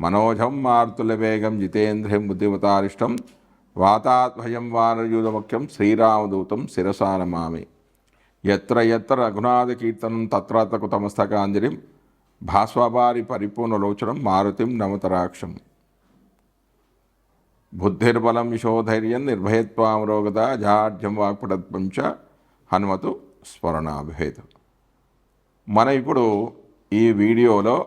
మనోజం మనోజం మార్తులవేగం జితేంద్రియం బుద్ధిమతారిష్టం వాతాత్భయం వానరయూధముఖ్యం శ్రీరామదూతం శిరసానమామి. ఎత్ర ఎత్ర ఎత్ర రఘునాథకీర్తనం తత్రత కుతమస్తకాంజలిం భాస్వబారి పరిపూర్ణలోచనం మారుతిం నమతరాక్షం బుద్ధిర్బలం యశోధైర్యం నిర్భయత్వామరోగత జాఢ్యం వాక్పటత్వం చ హనుమతు స్మరణాభేదం మనం ఇప్పుడు ఈ వీడియోలో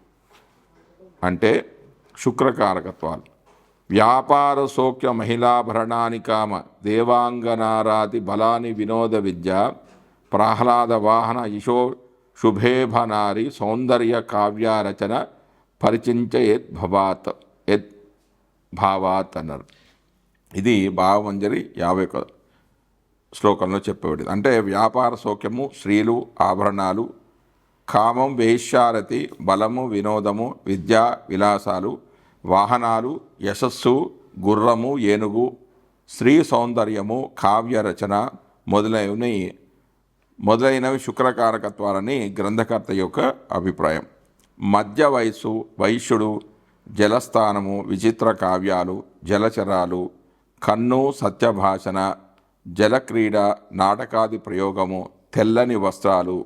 అంటే శుక్రకారకత్వాలు. వ్యాపార సౌఖ్య మహిళాభరణాని కామ దేవాంగనారాతి బలాని వినోద విద్య ప్రహ్లాద వాహన యశో శుభేభనారి సౌందర్య కావ్యారచన పరిచించ యద్ భవాత్ యద్ భావాత్ అన్నారు. ఇది భావమంజరి యాభై ఒక శ్లోకంలో చెప్పబడింది. అంటే వ్యాపార సౌఖ్యము స్త్రీలు ఆభరణాలు కామం వేశ్యారతి బలము వినోదము విద్యా విలాసాలు వాహనాలు యశస్సు గుర్రము ఏనుగు స్త్రీ సౌందర్యము కావ్య రచన మొదలైనవి మొదలైనవి శుక్రకారకత్వాలని గ్రంథకర్త యొక్క అభిప్రాయం. మధ్య వయస్సు వైశ్యుడు జలస్థానము విచిత్ర కావ్యాలు జలచరాలు కన్ను సత్యభాషణ జలక్రీడ నాటకాది ప్రయోగము తెల్లని వస్త్రాలు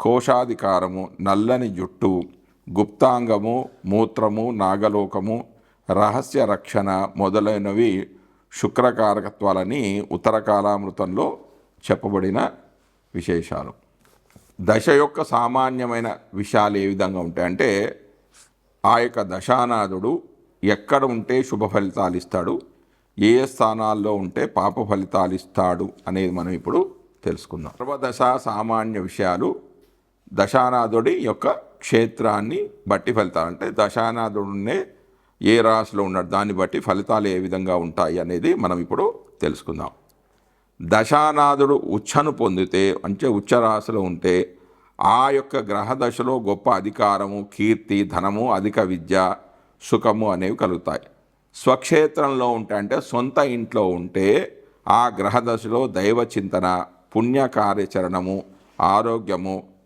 కోశాధికారము నల్లని జుట్టు గుప్తాంగము మూత్రము నాగలోకము రహస్య రక్షణ మొదలైనవి శుక్రకారకత్వాలని ఉత్తరకాలామృతంలో చెప్పబడిన విశేషాలు. దశ యొక్క సామాన్యమైన విషయాలు ఏ విధంగా ఉంటాయంటే ఆ యొక్క దశానాథుడు ఎక్కడ ఉంటే శుభ ఫలితాలు ఇస్తాడు ఏ ఏ స్థానాల్లో ఉంటే పాప ఫలితాలు ఇస్తాడు అనేది మనం ఇప్పుడు తెలుసుకుందాం. సర్వదశ సామాన్య విషయాలు దశానాథుడి యొక్క క్షేత్రాన్ని బట్టి ఫలితాలు. అంటే దశానాథుడినే ఏ రాశిలో ఉన్నాడు దాన్ని బట్టి ఫలితాలు ఏ విధంగా ఉంటాయి అనేది మనం ఇప్పుడు తెలుసుకుందాం. దశానాథుడు ఉచ్చను పొందితే అంటే ఉచ్చ రాశిలో ఉంటే ఆ యొక్క గ్రహ దశలో గొప్ప అధికారము కీర్తి ధనము అధిక విద్య సుఖము అనేవి కలుగుతాయి. స్వక్షేత్రంలో ఉంటే అంటే సొంత ఇంట్లో ఉంటే ఆ గ్రహ దశలో దైవ చింతన పుణ్య కార్యాచరణము ఆరోగ్యము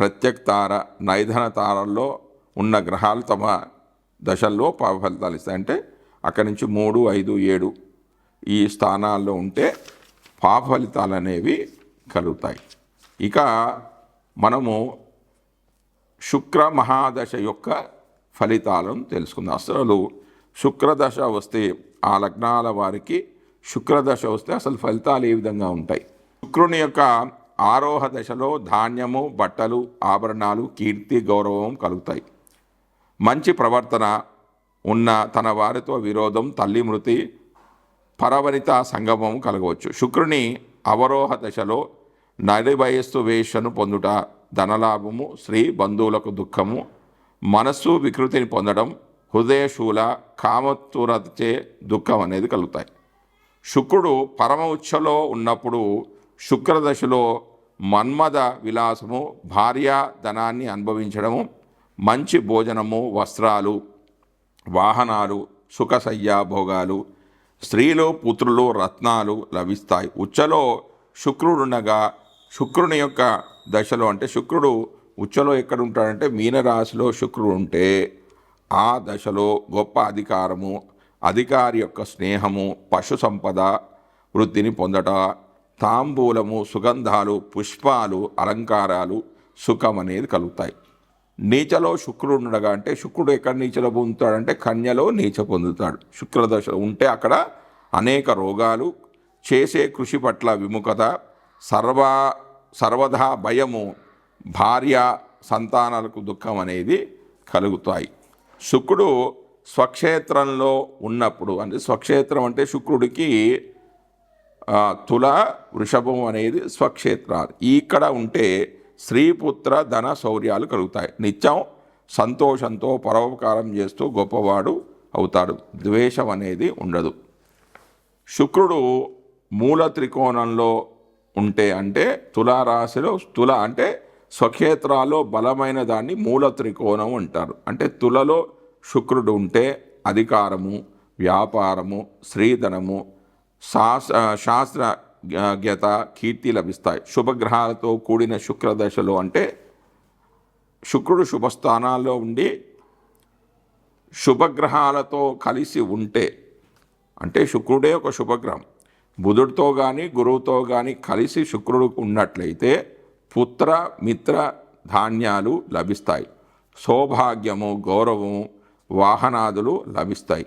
ప్రత్యక్తార నైధన తారల్లో ఉన్న గ్రహాలు తమ దశల్లో పాప ఫలితాలు ఇస్తాయి. అంటే అక్కడి నుంచి మూడు ఐదు ఏడు ఈ స్థానాల్లో ఉంటే పాప ఫలితాలు అనేవి కలుగుతాయి. ఇక మనము శుక్ర మహాదశ యొక్క ఫలితాలను తెలుసుకుందాం. అసలు శుక్రదశ వస్తే ఆ లగ్నాల వారికి శుక్రదశ వస్తే అసలు ఫలితాలు ఏ విధంగా ఉంటాయి? శుక్రుని యొక్క ఆరోహ దశలో ధాన్యము బట్టలు ఆభరణాలు కీర్తి గౌరవం కలుగుతాయి. మంచి ప్రవర్తన ఉన్న తన వారితో విరోధం తల్లి మృతి పరవనిత సంగమం కలగవచ్చు. శుక్రుని అవరోహ దశలో నడి వయస్సు వేషను పొందుట ధనలాభము స్త్రీ బంధువులకు దుఃఖము మనస్సు వికృతిని పొందడం హృదయశూల కామతురచే దుఃఖం అనేది కలుగుతాయి. శుక్రుడు పరమ ఉచ్చలో ఉన్నప్పుడు శుక్రదశలో మన్మద విలాసము భార్య ధనాన్ని అనుభవించడము మంచి భోజనము వస్త్రాలు వాహనాలు సుఖసయ్యాభోగాలు స్త్రీలు పుత్రులు రత్నాలు లభిస్తాయి. ఉచ్చలో శుక్రుడుండగా శుక్రుని యొక్క దశలో అంటే శుక్రుడు ఉచ్చలో ఎక్కడ ఉంటాడంటే మీనరాశిలో శుక్రుడు ఉంటే ఆ దశలో గొప్ప అధికారము అధికారి యొక్క స్నేహము పశు సంపద వృద్ధిని పొందట తాంబూలము సుగంధాలు పుష్పాలు అలంకారాలు సుఖం అనేది కలుగుతాయి. నీచలో శుక్రుడు ఉండగా అంటే శుక్రుడు ఎక్కడ నీచలో పొందుతాడంటే కన్యలో నీచ పొందుతాడు. శుక్రదశ ఉంటే అక్కడ అనేక రోగాలు చేసే కృషి పట్ల విముఖత సర్వ సర్వదా భయము భార్య సంతానాలకు దుఃఖం అనేది కలుగుతాయి. శుక్రుడు స్వక్షేత్రంలో ఉన్నప్పుడు అంటే స్వక్షేత్రం అంటే శుక్రుడికి తుల వృషభం అనేది స్వక్షేత్రాలు. ఇక్కడ ఉంటే స్త్రీపుత్ర ధన శౌర్యాలు కలుగుతాయి. నిత్యం సంతోషంతో పరోపకారం చేస్తూ గొప్పవాడు అవుతాడు. ద్వేషం అనేది ఉండదు. శుక్రుడు మూల త్రికోణంలో ఉంటే అంటే తులారాశిలో తుల అంటే స్వక్షేత్రాల్లో బలమైన దాన్ని మూల త్రికోణం అంటారు. అంటే తులలో శుక్రుడు ఉంటే అధికారము వ్యాపారము స్త్రీధనము శాస్త్ర జ్ఞత కీర్తి లభిస్తాయి. శుభగ్రహాలతో కూడిన శుక్రదశలో అంటే శుక్రుడు శుభస్థానాల్లో ఉండి శుభగ్రహాలతో కలిసి ఉంటే అంటే శుక్రుడే ఒక శుభగ్రహం. బుధుడితో కానీ గురువుతో కానీ కలిసి శుక్రుడు ఉన్నట్లయితే పుత్ర మిత్ర ధాన్యాలు లభిస్తాయి. సౌభాగ్యము గౌరవము వాహనాదులు లభిస్తాయి.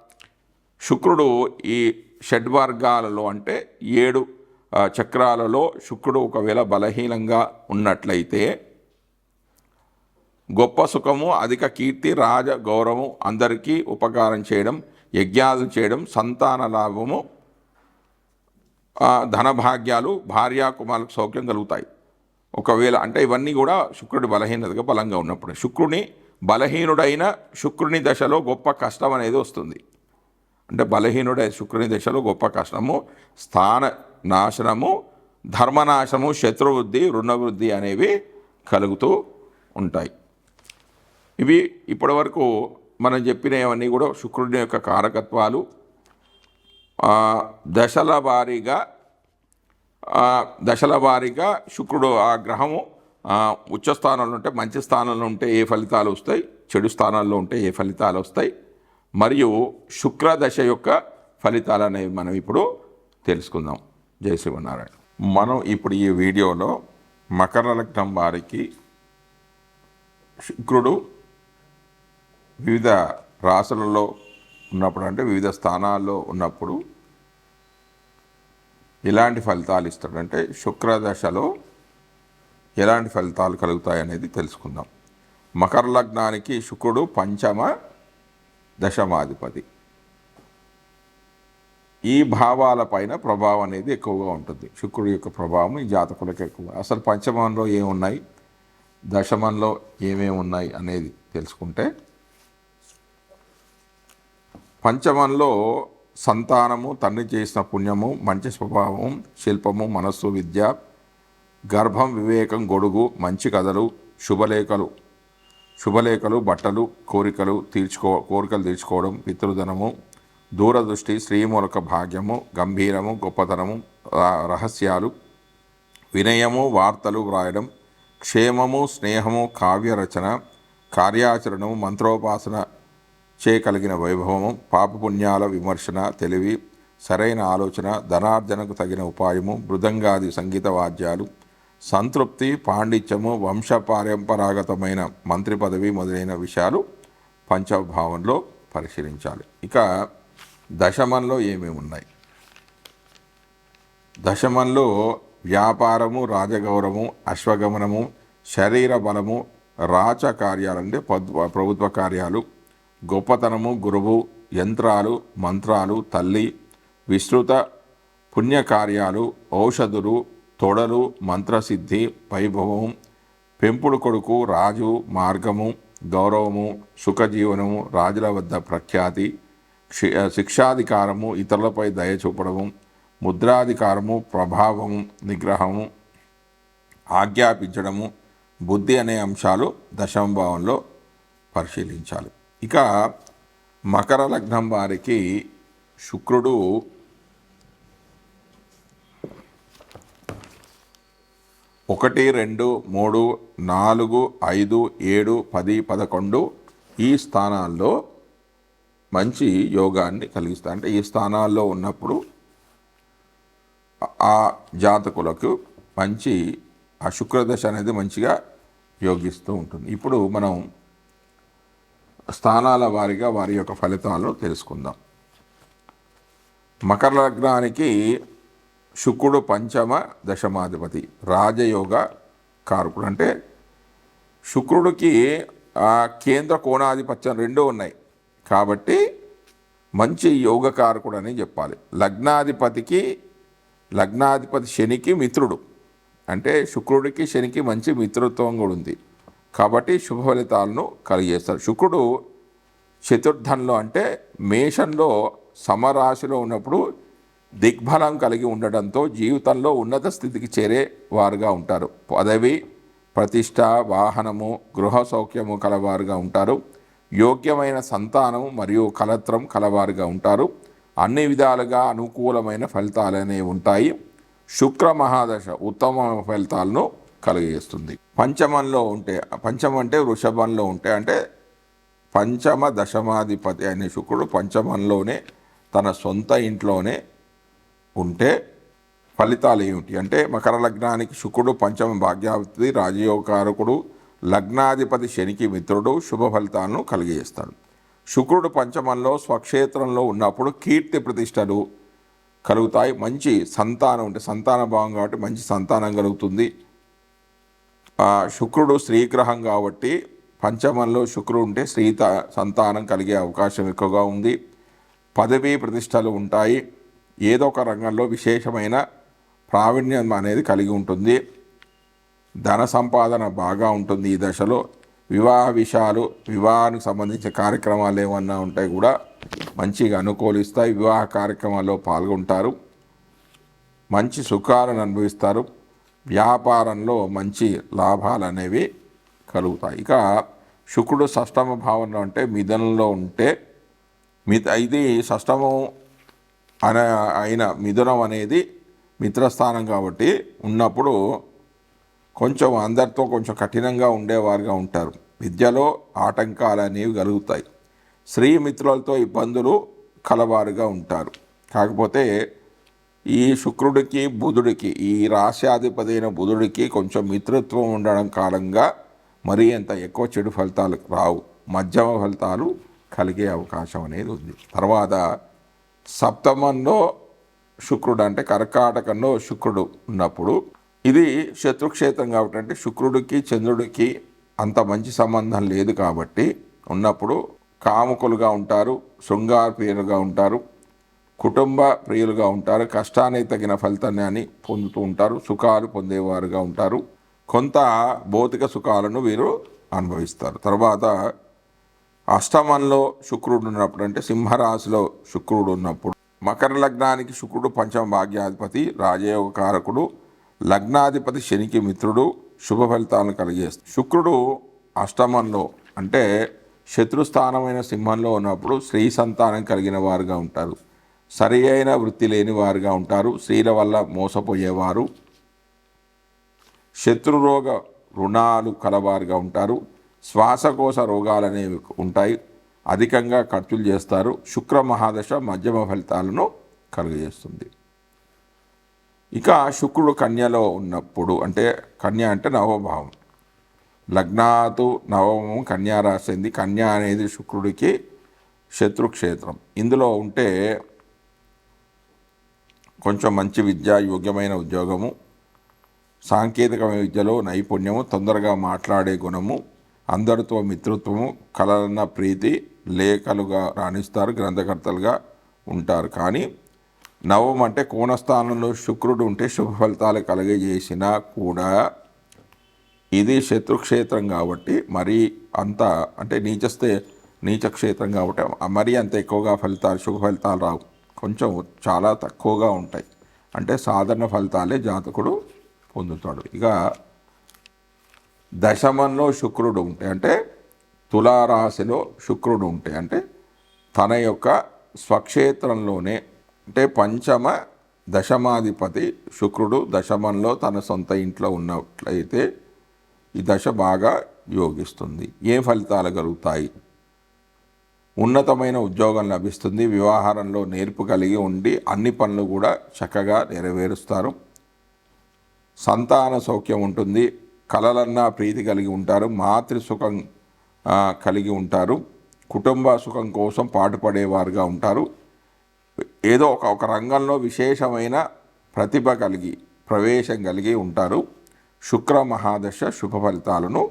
శుక్రుడు ఈ షడ్వర్గాలలో అంటే ఏడు చక్రాలలో శుక్రుడు ఒకవేళ బలహీనంగా ఉన్నట్లయితే గొప్ప సుఖము అధిక కీర్తి రాజ గౌరవం అందరికీ ఉపకారం చేయడం యజ్ఞాలు చేయడం సంతాన లాభము ధనభాగ్యాలు భార్యాకుమారులకు సౌఖ్యం కలుగుతాయి. ఒకవేళ అంటే ఇవన్నీ కూడా శుక్రుడి బలహీనతగా బలంగా ఉన్నప్పుడు శుక్రుని బలహీనుడైన శుక్రుని దశలో గొప్ప కష్టం అనేది వస్తుంది. అంటే బలహీనుడే శుక్రుని దశలో గొప్ప కష్టము స్థాన నాశనము ధర్మనాశనము శత్రువృద్ధి రుణవృద్ధి అనేవి కలుగుతూ ఉంటాయి. ఇవి ఇప్పటివరకు మనం చెప్పినవన్నీ కూడా శుక్రుడి యొక్క కారకత్వాలు. దశల వారీగా దశల వారీగా శుక్రుడు ఆ గ్రహము ఆ, ఉచ్చ స్థానంలో ఉంటే మంచి స్థానంలో ఉంటే ఏ ఫలితాలు వస్తాయి చెడు స్థానాల్లో ఉంటే ఏ ఫలితాలు వస్తాయి. మరియు శుక్ర దశ యొక్క ఫలితాలు అనేవి మనం ఇప్పుడు తెలుసుకుందాం. జై శివనారాయణ మనం ఇప్పుడు ఈ వీడియోలో మకర లగ్నం వారికి శుక్రుడు వివిధ రాసులలో ఉన్నప్పుడు అంటే వివిధ స్థానాల్లో ఉన్నప్పుడు ఎలాంటి ఫలితాలు ఇస్తాడంటే శుక్రదశలో ఎలాంటి ఫలితాలు కలుగుతాయి అనేది తెలుసుకుందాం. మకర లగ్నానికి శుక్రుడు పంచమ దశమాధిపతి. ఈ భావాలపైన ప్రభావం అనేది ఎక్కువగా ఉంటుంది. శుక్రుడి యొక్క ప్రభావం ఈ జాతకులకు ఎక్కువ. అసలు పంచమంలో ఏమున్నాయి? దశమంలో ఏమేమి ఉన్నాయి అనేది తెలుసుకుంటే పంచమంలో సంతానము తండ్రి చేసిన పుణ్యము మంచి స్వభావం శిల్పము మనస్సు విద్య గర్భం వివేకం గొడుగు మంచి కథలు శుభలేఖలు శుభలేఖలు బట్టలు కోరికలు తీర్చుకో కోరికలు తీర్చుకోవడం పితృధనము దూరదృష్టి శ్రీమూలక భాగ్యము గంభీరము గొప్పతనము రహస్యాలు వినయము వార్తలు వ్రాయడం క్షేమము స్నేహము కావ్యరచన కార్యాచరణము మంత్రోపాసన చేయగలిగిన వైభవము పాపపుణ్యాల విమర్శన తెలివి సరైన ఆలోచన ధనార్జనకు తగిన ఉపాయము మృదంగాది సంగీత వాద్యాలు సంతృప్తి పాండిత్యము వంశ పారంపరాగతమైన మంత్రి పదవి మొదలైన విషయాలు పంచభావంలో పరిశీలించాలి. ఇక దశమంలో ఏమేమి ఉన్నాయి? దశమంలో వ్యాపారము రాజగౌరవము అశ్వగమనము శరీర బలము రాచ కార్యాలు అంటే ప్రభుత్వ కార్యాలు గొప్పతనము గురువు యంత్రాలు మంత్రాలు తల్లి విస్తృత పుణ్యకార్యాలు ఔషధులు తొడలు మంత్రసిద్ధి వైభవం పెంపుడు కొడుకు రాజు మార్గము గౌరవము సుఖజీవనము రాజుల వద్ద ప్రఖ్యాతి శిక్షాధికారము ఇతరులపై దయ చూపడము ముద్రాధికారము ప్రభావము నిగ్రహము ఆజ్ఞాపించడము బుద్ధి అనే అంశాలు దశమ భావంలో పరిశీలించాలి. ఇక మకర లగ్నం వారికి శుక్రుడు ఒకటి రెండు మూడు నాలుగు ఐదు ఏడు పది పదకొండు ఈ స్థానాల్లో మంచి యోగాన్ని కలిగిస్తాయి అంటే ఈ స్థానాల్లో ఉన్నప్పుడు ఆ జాతకులకు మంచి ఆ శుక్రదశ అనేది మంచిగా యోగిస్తూ ఉంటుంది. ఇప్పుడు మనం స్థానాల వారిగా వారి యొక్క ఫలితాలను తెలుసుకుందాం. మకర లగ్నానికి శుక్రుడు పంచమ దశమాధిపతి రాజయోగ కారకుడు. అంటే శుక్రుడికి కేంద్ర కోణాధిపత్యం రెండూ ఉన్నాయి. కాబట్టి మంచి యోగకారకుడు అని చెప్పాలి. లగ్నాధిపతికి లగ్నాధిపతి శనికి మిత్రుడు. అంటే శుక్రుడికి శనికి మంచి మిత్రత్వం కూడా ఉంది. కాబట్టి శుభ ఫలితాలను కలిగేస్తారు శుక్రుడు చతుర్థంలో అంటే మేషంలో సమరాశిలో ఉన్నప్పుడు దిగ్బలం కలిగి ఉండడంతో జీవితంలో ఉన్నత స్థితికి చేరే వారుగా ఉంటారు. పదవి ప్రతిష్ట వాహనము గృహ సౌఖ్యము కలవారుగా ఉంటారు. యోగ్యమైన సంతానం మరియు కలత్రం కలవారుగా ఉంటారు. అన్ని విధాలుగా అనుకూలమైన ఫలితాలు అనేవి ఉంటాయి. శుక్ర మహాదశ ఉత్తమ ఫలితాలను కలిగజేస్తుంది. పంచమంలో ఉంటే పంచమం అంటే వృషభంలో ఉంటే అంటే పంచమ దశమాధిపతి అనే శుక్రుడు పంచమంలోనే తన సొంత ఇంట్లోనే ఉంటే ఫలితాలు ఏమిటి? అంటే మకర లగ్నానికి శుక్రుడు పంచమ భాగ్యాధిపతి రాజయోగకారకుడు లగ్నాధిపతి శనికి మిత్రుడు శుభ ఫలితాలను కలిగజేస్తాడు శుక్రుడు పంచమంలో స్వక్షేత్రంలో ఉన్నప్పుడు కీర్తి ప్రతిష్టలు కలుగుతాయి. మంచి సంతానం అంటే సంతాన భావం కాబట్టి మంచి సంతానం కలుగుతుంది. ఆ, శుక్రుడు స్త్రీగ్రహం కాబట్టి పంచమంలో శుక్రుడు ఉంటే స్త్రీ త- సంతానం కలిగే అవకాశం ఎక్కువగా ఉంది. పదవీ ప్రతిష్టలు ఉంటాయి. ఏదో ఒక రంగంలో విశేషమైన ప్రావీణ్యం అనేది కలిగి ఉంటుంది. ధన సంపాదన బాగా ఉంటుంది ఈ దశలో. వివాహ విషయాలు వివాహానికి సంబంధించిన కార్యక్రమాలు ఏమన్నా ఉంటాయి కూడా మంచిగా అనుకూలిస్తాయి. వివాహ కార్యక్రమాల్లో పాల్గొంటారు. మంచి సుఖాలను అనుభవిస్తారు. వ్యాపారంలో మంచి లాభాలు అనేవి కలుగుతాయి. ఇక శుక్రుడు షష్టమ భావంలో అంటే మిథనంలో ఉంటే మిత ఇది షష్టమం అనే అయిన మిథునం అనేది మిత్రస్థానం కాబట్టి ఉన్నప్పుడు కొంచెం అందరితో కొంచెం కఠినంగా ఉండేవారుగా ఉంటారు. విద్యలో ఆటంకాలు అనేవి కలుగుతాయి. స్త్రీ మిత్రులతో ఇబ్బందులు కలవారుగా ఉంటారు. కాకపోతే ఈ శుక్రుడికి బుధుడికి ఈ రాశ్యాధిపతి అయిన బుధుడికి కొంచెం మిత్రత్వం ఉండడం కారణంగా మరీ అంత ఎక్కువ చెడు ఫలితాలు రావు. మధ్యమ ఫలితాలు కలిగే అవకాశం అనేది ఉంది. తర్వాత సప్తమంలో శుక్రుడు అంటే కర్కాటకంలో శుక్రుడు ఉన్నప్పుడు ఇది శత్రుక్షేత్రం కాబట్టి అంటే శుక్రుడికి చంద్రుడికి అంత మంచి సంబంధం లేదు కాబట్టి ఉన్నప్పుడు కాముకులుగా ఉంటారు శృంగార ప్రియులుగా ఉంటారు కుటుంబ ప్రియులుగా ఉంటారు కష్టానికి తగిన ఫలితాన్ని పొందుతూ ఉంటారు సుఖాలు పొందేవారుగా ఉంటారు. కొంత భౌతిక సుఖాలను వీరు అనుభవిస్తారు. తర్వాత అష్టమంలో శుక్రుడు ఉన్నప్పుడు అంటే సింహరాశిలో శుక్రుడు ఉన్నప్పుడు మకర లగ్నానికి శుక్రుడు పంచమ భాగ్యాధిపతి రాజయోగ కారకుడు లగ్నాధిపతి శనికి మిత్రుడు శుభ ఫలితాలను కలిగేస్తుంది శుక్రుడు అష్టమంలో అంటే శత్రుస్థానమైన సింహంలో ఉన్నప్పుడు స్త్రీ సంతానం కలిగిన వారుగా ఉంటారు. సరి అయిన వృత్తి లేని వారుగా ఉంటారు. స్త్రీల వల్ల మోసపోయేవారు. శత్రురోగ రుణాలు కలవారుగా ఉంటారు. శ్వాసకోశ రోగాలు అనేవి ఉంటాయి. అధికంగా ఖర్చులు చేస్తారు. శుక్ర మహాదశ మధ్యమ ఫలితాలను కలుగజేస్తుంది. ఇక శుక్రుడు కన్యలో ఉన్నప్పుడు అంటే కన్య అంటే నవభావం. లగ్నాతు నవమం కన్యా రాసింది కన్య అనేది శుక్రుడికి శత్రుక్షేత్రం. ఇందులో ఉంటే కొంచెం మంచి విద్య యోగ్యమైన ఉద్యోగము సాంకేతిక విద్యలో నైపుణ్యము తొందరగా మాట్లాడే గుణము అందరితో మిత్రత్వము కలలన్న ప్రీతి లేఖలుగా రాణిస్తారు గ్రంథకర్తలుగా ఉంటారు. కానీ నవం అంటే కోణస్థానంలో శుక్రుడు ఉంటే శుభ ఫలితాలు కలగజేసినా కూడా ఇది శత్రుక్షేత్రం కాబట్టి మరీ అంత అంటే నీచస్తే నీచ క్షేత్రం కాబట్టి మరీ అంత ఎక్కువగా ఫలితాలు శుభ ఫలితాలు రావు. కొంచెం చాలా తక్కువగా ఉంటాయి. అంటే సాధారణ ఫలితాలే జాతకుడు పొందుతాడు. ఇక దశమంలో శుక్రుడు ఉంటే అంటే తులారాశిలో శుక్రుడు ఉంటే అంటే తన యొక్క స్వక్షేత్రంలోనే అంటే పంచమ దశమాధిపతి శుక్రుడు దశమంలో తన సొంత ఇంట్లో ఉన్నట్లయితే ఈ దశ బాగా యోగిస్తుంది. ఏ ఫలితాలు కలుగుతాయి? ఉన్నతమైన ఉద్యోగం లభిస్తుంది వ్యవహారంలో నేర్పు కలిగి ఉండి అన్ని పనులు కూడా చక్కగా నెరవేరుస్తారు. సంతాన సౌఖ్యం ఉంటుంది కలలన్నా ప్రీతి కలిగి ఉంటారు మాతృ సుఖం కలిగి ఉంటారు కుటుంబ సుఖం కోసం పాటుపడేవారుగా ఉంటారు. ఏదో ఒక ఒక రంగంలో విశేషమైన ప్రతిభ కలిగి ప్రవేశం కలిగి ఉంటారు. శుక్ర మహాదశ శుభ ఫలితాలను.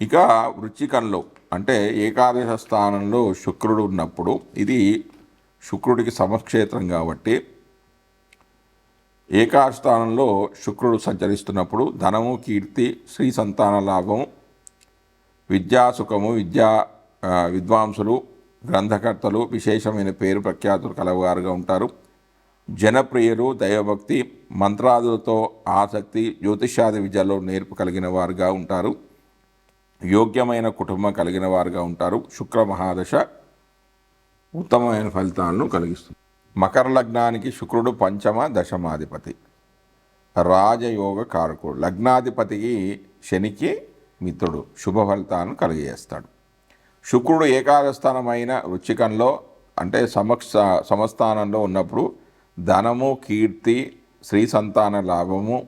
ఇక వృచ్చికంలో అంటే ఏకాదశ స్థానంలో శుక్రుడు ఉన్నప్పుడు ఇది శుక్రుడికి సమక్షేత్రం కాబట్టి ఏకాస్థానంలో శుక్రుడు సంచరిస్తున్నప్పుడు ధనము కీర్తి శ్రీ సంతాన లాభం విద్యాసుఖము విద్యా విద్వాంసులు గ్రంథకర్తలు విశేషమైన పేరు ప్రఖ్యాతులు కలవారుగా ఉంటారు. జనప్రియులు దైవభక్తి మంత్రాదులతో ఆసక్తి జ్యోతిష్యాది విద్యలో నేర్పు కలిగిన వారుగా ఉంటారు. యోగ్యమైన కుటుంబం కలిగిన వారుగా ఉంటారు. శుక్ర మహాదశ ఉత్తమమైన ఫలితాలను కలిగిస్తుంది. మకర లగ్నానికి శుక్రుడు పంచమ దశమాధిపతి. రాజయోగ కారకుడు. లగ్నాధిపతికి శనికి మిత్రుడు. శుభ ఫలితాలను కలిగజేస్తాడు. శుక్రుడు ఏకాదస్థానమైన వృచ్చికంలో అంటే సమక్ష సమస్థానంలో ఉన్నప్పుడు ధనము కీర్తి శ్రీ సంతాన లాభము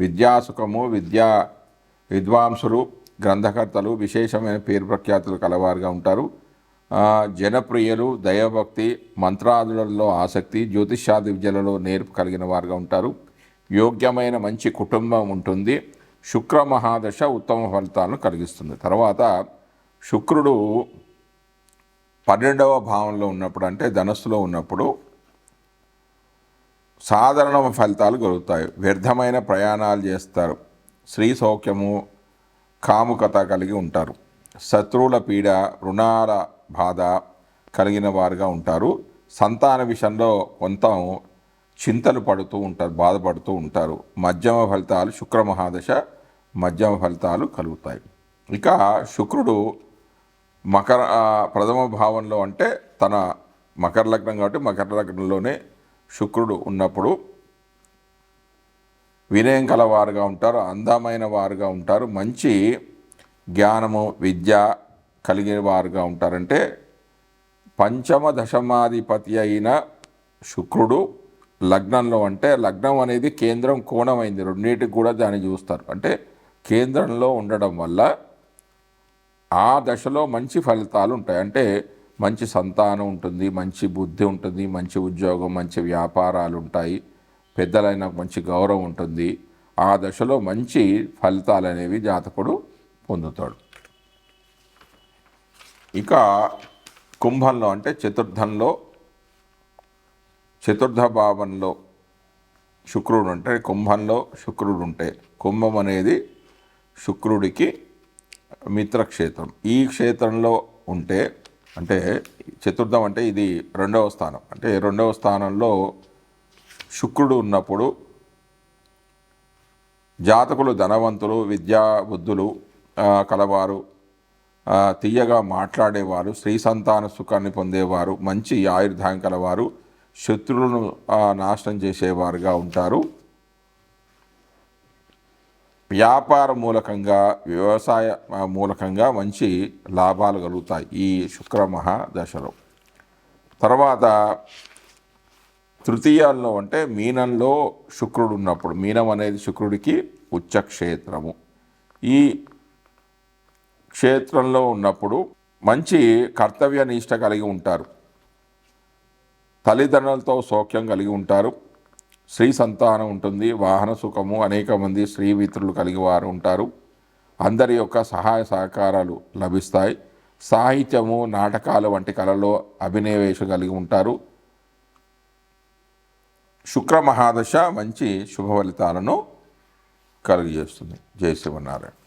విద్యాసుఖము విద్యా విద్వాంసులు గ్రంథకర్తలు విశేషమైన పేరు ప్రఖ్యాతులు కలవారుగా ఉంటారు. జనప్రియులు దైవభక్తి మంత్రాదులలో ఆసక్తి జ్యోతిష్యాది విద్యలలో నేర్పు కలిగిన వారుగా ఉంటారు. యోగ్యమైన మంచి కుటుంబం ఉంటుంది. శుక్ర మహాదశ ఉత్తమ ఫలితాలను కలిగిస్తుంది. తర్వాత శుక్రుడు పన్నెండవ భావంలో ఉన్నప్పుడు అంటే ధనస్సులో ఉన్నప్పుడు సాధారణ ఫలితాలు కలుగుతాయి. వ్యర్థమైన ప్రయాణాలు చేస్తారు. స్త్రీ సౌఖ్యము కాముకత కలిగి ఉంటారు. శత్రువుల పీడ రుణాల బాధ కలిగిన వారుగా ఉంటారు. సంతాన విషయంలో కొంత చింతలు పడుతూ ఉంటారు బాధపడుతూ ఉంటారు. మధ్యమ ఫలితాలు శుక్ర మహాదశ మధ్యమ ఫలితాలు కలుగుతాయి. ఇక శుక్రుడు మకర ప్రథమ భావంలో అంటే తన మకర లగ్నం కాబట్టి మకర లగ్నంలోనే శుక్రుడు ఉన్నప్పుడు వినయం కలవారుగా ఉంటారు అందమైన వారుగా ఉంటారు. మంచి జ్ఞానము విద్య కలిగిన వారుగా ఉంటారంటే పంచమ దశమాధిపతి అయిన శుక్రుడు లగ్నంలో అంటే లగ్నం అనేది కేంద్రం కోణమైంది. రెండింటికి కూడా దాన్ని చూస్తారు. అంటే కేంద్రంలో ఉండడం వల్ల ఆ దశలో మంచి ఫలితాలు ఉంటాయి. అంటే మంచి సంతానం ఉంటుంది మంచి బుద్ధి ఉంటుంది మంచి ఉద్యోగం మంచి వ్యాపారాలు ఉంటాయి పెద్దలైన మంచి గౌరవం ఉంటుంది. ఆ దశలో మంచి ఫలితాలు అనేవి జాతకుడు పొందుతాడు. ఇక కుంభంలో అంటే చతుర్థంలో చతుర్థ భావంలో శుక్రుడు ఉంటే కుంభంలో శుక్రుడు ఉంటే కుంభం అనేది శుక్రుడికి మిత్రక్షేత్రం. ఈ క్షేత్రంలో ఉంటే అంటే చతుర్థం అంటే ఇది రెండవ స్థానం. అంటే రెండవ స్థానంలో శుక్రుడు ఉన్నప్పుడు జాతకులు ధనవంతులు విద్యా బుద్ధులు కలవారు. తీయగా మాట్లాడేవారు స్త్రీ సంతాన సుఖాన్ని పొందేవారు మంచి ఆయుర్ధాయం కలవారు శత్రువులను నాశనం చేసేవారుగా ఉంటారు. వ్యాపార మూలకంగా వ్యవసాయ మూలకంగా మంచి లాభాలు కలుగుతాయి ఈ శుక్ర మహాదశలో. తర్వాత తృతీయాల్లో అంటే మీనంలో శుక్రుడు ఉన్నప్పుడు మీనం అనేది శుక్రుడికి ఉచ్చక్షేత్రము. ఈ క్షేత్రంలో ఉన్నప్పుడు మంచి కర్తవ్య నిష్ట కలిగి ఉంటారు. తల్లిదండ్రులతో సౌఖ్యం కలిగి ఉంటారు. స్త్రీ సంతానం ఉంటుంది. వాహన సుఖము అనేక మంది స్త్రీ మిత్రులు కలిగి వారు ఉంటారు. అందరి యొక్క సహాయ సహకారాలు లభిస్తాయి. సాహిత్యము నాటకాలు వంటి కళలో అభినవేశం కలిగి ఉంటారు. శుక్ర మహాదశ మంచి శుభ ఫలితాలను కలుగజేస్తుంది. జయ శివనారాయణ